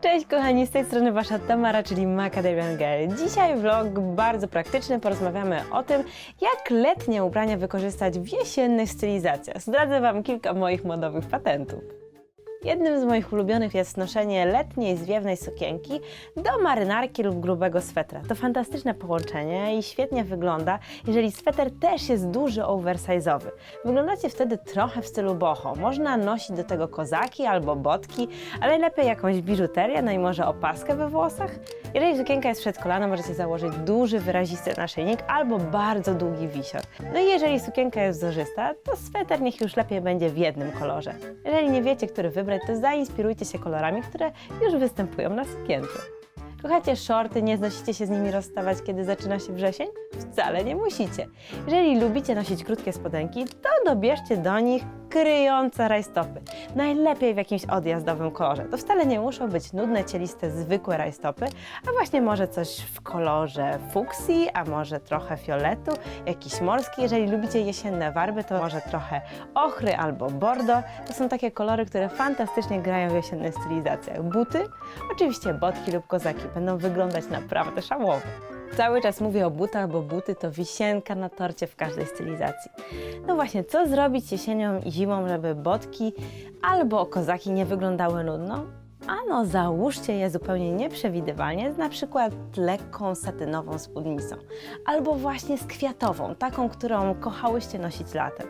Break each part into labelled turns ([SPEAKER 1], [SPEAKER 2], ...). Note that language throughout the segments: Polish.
[SPEAKER 1] Cześć kochani, z tej strony Wasza Tamara, czyli Macadamian Girl. Dzisiaj vlog bardzo praktyczny, porozmawiamy o tym, jak letnie ubrania wykorzystać w jesiennych stylizacjach. Zdradzę Wam kilka moich modowych patentów. Jednym z moich ulubionych jest noszenie letniej, zwiewnej sukienki do marynarki lub grubego swetra. To fantastyczne połączenie i świetnie wygląda, jeżeli sweter też jest duży, oversize'owy. Wyglądacie wtedy trochę w stylu boho. Można nosić do tego kozaki albo botki, ale lepiej jakąś biżuterię, no i może opaskę we włosach. Jeżeli sukienka jest przed kolana, możecie założyć duży, wyrazisty naszyjnik albo bardzo długi wisior. No i jeżeli sukienka jest wzorzysta, to sweter niech już lepiej będzie w jednym kolorze. Jeżeli nie wiecie, który wybrać, to zainspirujcie się kolorami, które już występują na sukience. Kochacie shorty, nie znosicie się z nimi rozstawać, kiedy zaczyna się wrzesień? Wcale nie musicie. Jeżeli lubicie nosić krótkie spodenki, to dobierzcie do nich kryjące rajstopy. Najlepiej w jakimś odjazdowym kolorze. To wcale nie muszą być nudne, cieliste, zwykłe rajstopy, a właśnie może coś w kolorze fuksji, a może trochę fioletu, jakiś morski. Jeżeli lubicie jesienne warby, to może trochę ochry albo bordo. To są takie kolory, które fantastycznie grają w jesiennych stylizacjach. Buty, oczywiście botki lub kozaki będą wyglądać naprawdę szałowo. Cały czas mówię o butach, bo buty to wisienka na torcie w każdej stylizacji. No właśnie, co zrobić jesienią i zimą, żeby botki albo kozaki nie wyglądały nudno? Ano, załóżcie je zupełnie nieprzewidywalnie, na przykład lekką satynową spódnicą, albo właśnie z kwiatową, taką, którą kochałyście nosić latem.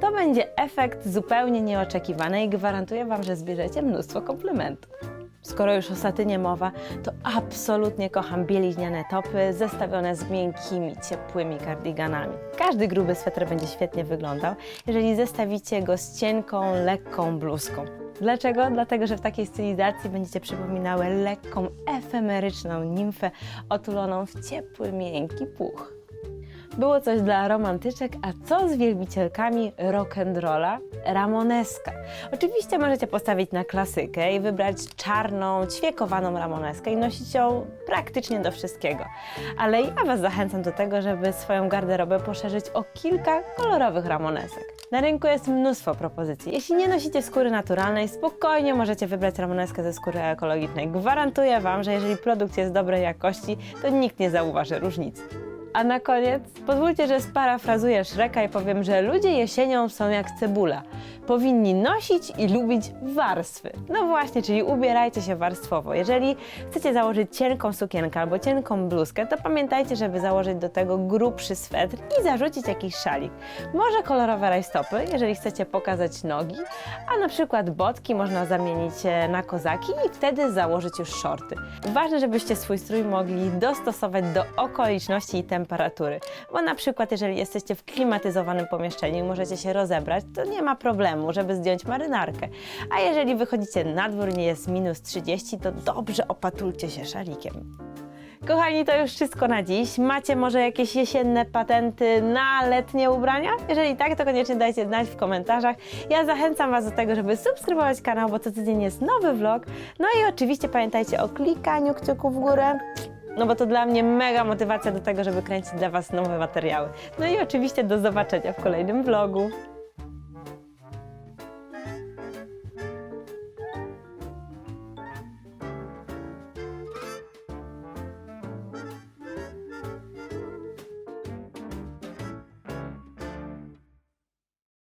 [SPEAKER 1] To będzie efekt zupełnie nieoczekiwany i gwarantuję Wam, że zbierzecie mnóstwo komplementów. Skoro już o satynie mowa, to absolutnie kocham bieliźniane topy zestawione z miękkimi, ciepłymi kardiganami. Każdy gruby sweter będzie świetnie wyglądał, jeżeli zestawicie go z cienką, lekką bluzką. Dlaczego? Dlatego, że w takiej stylizacji będziecie przypominały lekką, efemeryczną nimfę otuloną w ciepły, miękki puch. Było coś dla romantyczek, a co z wielbicielkami rock'n'rolla? Ramoneska. Oczywiście możecie postawić na klasykę i wybrać czarną, ćwiekowaną ramoneskę i nosić ją praktycznie do wszystkiego. Ale ja Was zachęcam do tego, żeby swoją garderobę poszerzyć o kilka kolorowych ramonesek. Na rynku jest mnóstwo propozycji. Jeśli nie nosicie skóry naturalnej, spokojnie możecie wybrać ramoneskę ze skóry ekologicznej. Gwarantuję Wam, że jeżeli produkt jest dobrej jakości, to nikt nie zauważy różnicy. A na koniec pozwólcie, że sparafrazuję Shreka i powiem, że ludzie jesienią są jak cebula. Powinni nosić i lubić warstwy. No właśnie, czyli ubierajcie się warstwowo. Jeżeli chcecie założyć cienką sukienkę albo cienką bluzkę, to pamiętajcie, żeby założyć do tego grubszy swetr i zarzucić jakiś szalik. Może kolorowe rajstopy, jeżeli chcecie pokazać nogi, a na przykład botki można zamienić e, na kozaki i wtedy założyć już shorty. Ważne, żebyście swój strój mogli dostosować do okoliczności i temperatury, bo na przykład jeżeli jesteście w klimatyzowanym pomieszczeniu i możecie się rozebrać, to nie ma problemu, żeby zdjąć marynarkę. A jeżeli wychodzicie na dwór, nie jest minus 30, to dobrze opatulcie się szalikiem. Kochani, to już wszystko na dziś. Macie może jakieś jesienne patenty na letnie ubrania? Jeżeli tak, to koniecznie dajcie znać w komentarzach. Ja zachęcam Was do tego, żeby subskrybować kanał, bo co tydzień jest nowy vlog. No i oczywiście pamiętajcie o klikaniu kciuku w górę. No bo to dla mnie mega motywacja do tego, żeby kręcić dla Was nowe materiały. No i oczywiście do zobaczenia w kolejnym vlogu.